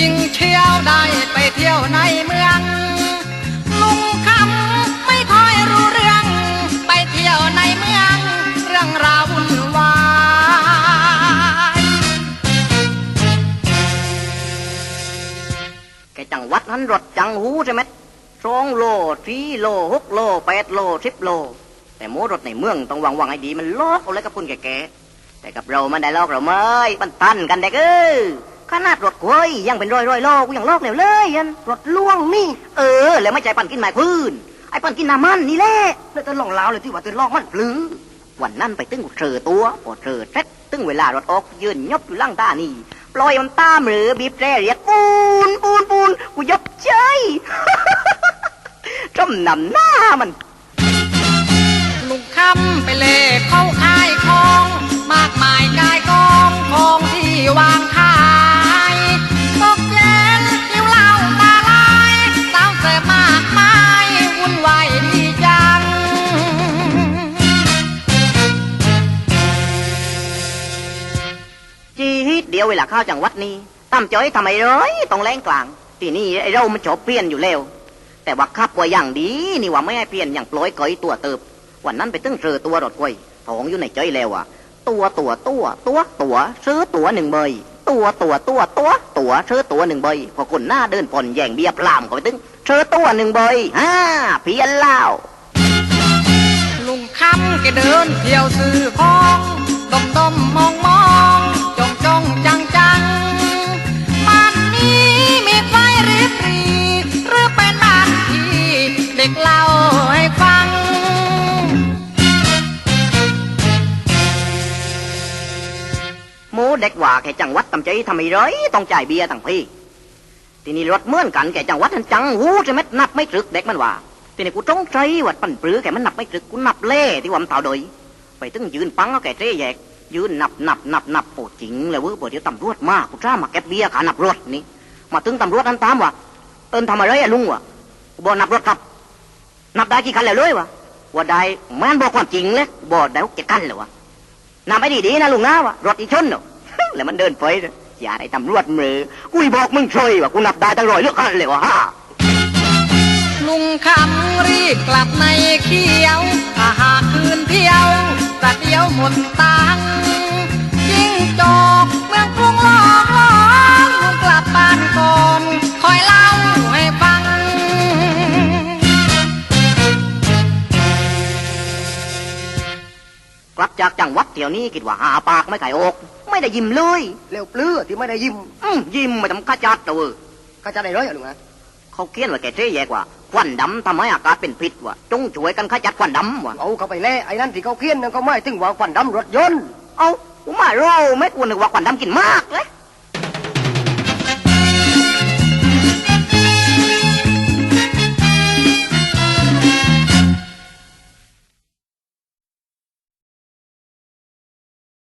ริงเที่ยวได้ไปเที่ยวในเมืองลุงคำไม่ค่อยรู้เรื่อง ไปเที่ยวในเมือง เรื่องราววุ่นวายแกจังวัดนั้นรถจังหูใช่ไหมสองโลสี่โลหกโลแปดโลสิบโล แต่หมูรถในเมืองต้องวางวางให้ดีมันลอกเอาเลยกับคุณแก่แต่กับเรามันได้ลอกเราไหมมันตันกันเด็กเออ ขนาดรถกล้วยยังเป็นรอยรอยโลกูยังลอกเร็วเลยยันรถล่วงนี่ เออ แล้วไม่ใจปั่นกินไม้พื้นไอ้ปั่นกินน้ำมันนี่แหละแล้วจะลองเล่าเลยที่ว่าจะลอกมันปลือวันนั้นไปตึ้งกูเจอตัวพอเจอเสร็จตึ้งเวลารถออกยืนยบอยู่ล่างตานี่ปล่อยมันตามหรือบีบแตรเรียกปูนปูนปูนกูยบใจจมนำหน้ามันลุงคำไปเล่เยวเวลาเข้าจังหวัดนี้ตั้มจ้อยทำไมเร้ยต้องแรงกลางที่นี่ไอ้เรามันชอบเปลี่ยนอยู่แล้วแต่ว่าขับว่าอย่างดีนี่ว่าไม่ให้เปลี่ยนอย่างปล่อยเกยตัวเติบ วันนั้นไปตึ้งเจอตัวรถกล้วยทองอยู่ในจ้อยแล้วอะตัวตัวตัวตัวตัวซื้อตัวหนึ่งใบตัวตัวตัวตัวตัวซื้อตัวหนึ่งใบพอคนหน้าเดินผ่อนแย่งเบียร์พลามก็ไปตึ้งเซื้อตัวหนึ่งใบฮ่าเพี้ยนเล่าลุงคำแกเดินเที่ยวซื้อของดมดมมองมอง หมูเด็กว่าแกจังหวัดตำใจทำไมเร้ยต้องจ่ายเบียร์ตังพี่ ทีนี้รถเมื่อนกันแกจังหวัดทันจังหูจะเม็ดนับไม่ตรึกเด็กมันว่าทีนี้กูจ้องใจวัดปั่นปรือแกมันนับไม่ตรึกกูนับเล่ที่ว่ามันเต่าโดยไปตึงยืนปังเอาแกเจ๊แยกยืนนับนับนับนับโอ้จริงเลยเว้ยเดี๋ยวตำรวจมากกูจ้ามาเก็บเบียร์ขานับรถนี่มาตึงตำรวจนั้นตามว่าเอินทำอะไรอะลุงวะกูบอกนับรถครับ นับได้กี่คันแล้วเลยวะว่าได้แม่นบอกความจริงเลยบอกได้เจ็ดคันเลยวะ นำไปดีๆนะลุงนะวะรถอีชนเนาะแล้วมันเดินไปอย่าได้ตำรวจมือกูบอกมึงช่วยว่ากูนับได้ตั้งร้อยเลือกคันเลยวะฮะลุงคำรีบกลับในเขียวถ้าหากคืนเที่ยวแต่เดียวหมดตังยิ่งจอ กลับจากจังหวัดเที่ยวนี้คิดว่าหาปากไม่ไก่อก ไม่ได้ยิ้มเลยเร็วปลื้อที่ไม่ได้ยิ้มอืมยิ้มไม่ทำข้าจัดตัวก็จะได้ร้อยอะลุงนะเขาเขียนว่าแกเจ๊แยกว่าควันดำทำให้อากาศเป็นพิษว่ะจงช่วยกันขจัดควันดำว่ะเอาเข้าไปแล่ไอ้นั่นที่เขาเขียนนั่นเขาไม่ถึงว่าควันดำรถยนต์เอาผมมาโร่ไม่ควรนึกว่าควันดำกินมากเล